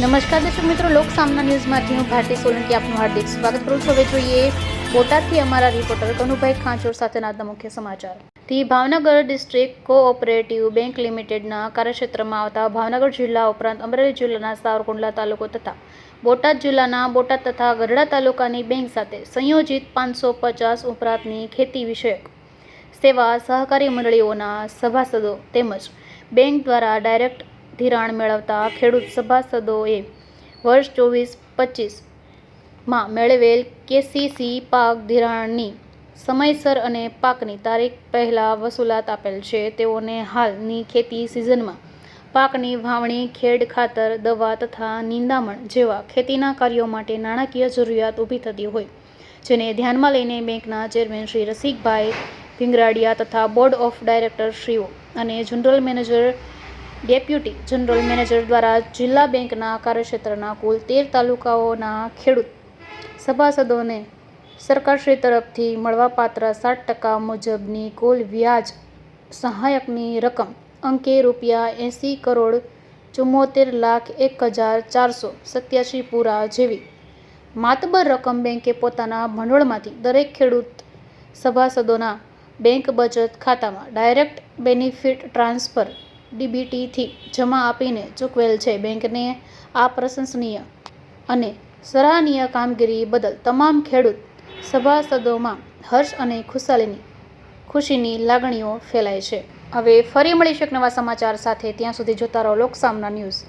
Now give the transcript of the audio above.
નમસ્કાર દર્શક મિત્રો, લોક સામના ન્યૂઝમાંથી હું ભારતી સોલંકી આપનું હાર્દિક સ્વાગત કરું છું. હવે જોઈએ બોટાદથી અમારા રિપોર્ટર કનુભાઈ ખાંચોર સાથેના મુખ્ય સમાચાર. થી ભાવનગર ડિસ્ટ્રિક્ટ કોઓપરેટિવ બેંક લિમિટેડના કાર્યક્ષેત્રમાં આવતા ભાવનગર જિલ્લા ઉપરાંત અમરેલી જિલ્લાના સાવરકુંડલા તાલુકો તથા બોટાદ જિલ્લાના બોટાદ તથા ગઢડા તાલુકાની બેંક સાથે સંયોજિત પાંચસો પચાસ ઉપરાંતની ખેતી વિષયક સેવા સહકારી મંડળીઓના સભાસદો તેમજ બેંક દ્વારા ડાયરેક્ટ ધિરાણ મેળવતા ખેડૂત સભાસદોએ વર્ષ ચોવીસ પચીસમાં મેળવેલ કેસીસી પાક ધિરાણની સમયસર અને પાકની તારીખ પહેલાં વસૂલાત આપેલ છે. તેઓને હાલની ખેતી સિઝનમાં પાકની વાવણી, ખેડ ખાતર, દવા તથા નિંદામણ જેવા ખેતીના કાર્યો માટે નાણાકીય જરૂરિયાત ઊભી થતી હોય, જેને ધ્યાનમાં લઈને બેંકના ચેરમેન શ્રી રસિકભાઈ ભીંગરાડિયા તથા બોર્ડ ઓફ ડાયરેક્ટર શ્રીઓ અને general manager deputy general manager દ્વારા જિલ્લા બેંકના કાર્યક્ષેત્રના કુલ તેર તાલુકાઓના ખેડૂત સભાસદોને સરકારશ્રી તરફથી મળવાપાત્ર સાત ટકા મુજબની કુલ વ્યાજ સહાયકની રકમ અંકે રૂપિયા એંસી કરોડ ચુમ્મોતેર લાખ એક હજાર ચારસો સત્યાસી પૂરા જેવી માતબર રકમ બેંકે પોતાના ભંડોળમાંથી દરેક ખેડૂત સભાસદોના બેંક બચત ખાતામાં ડાયરેક્ટ બેનિફિટ ટ્રાન્સફર ડીબીટીથી જમા આપીને ચૂકવેલ છે. બેંકને આ પ્રશંસનીય અને સરાહનીય કામગીરી બદલ તમામ ખેડૂત સભાસદોમાં હર્ષ અને ખુશાલીની, ખુશીની લાગણીઓ ફેલાય છે. હવે ફરી મળીશું એક નવા સમાચાર સાથે. ત્યાં સુધી જોતા રહો લોકસામના ન્યૂઝ.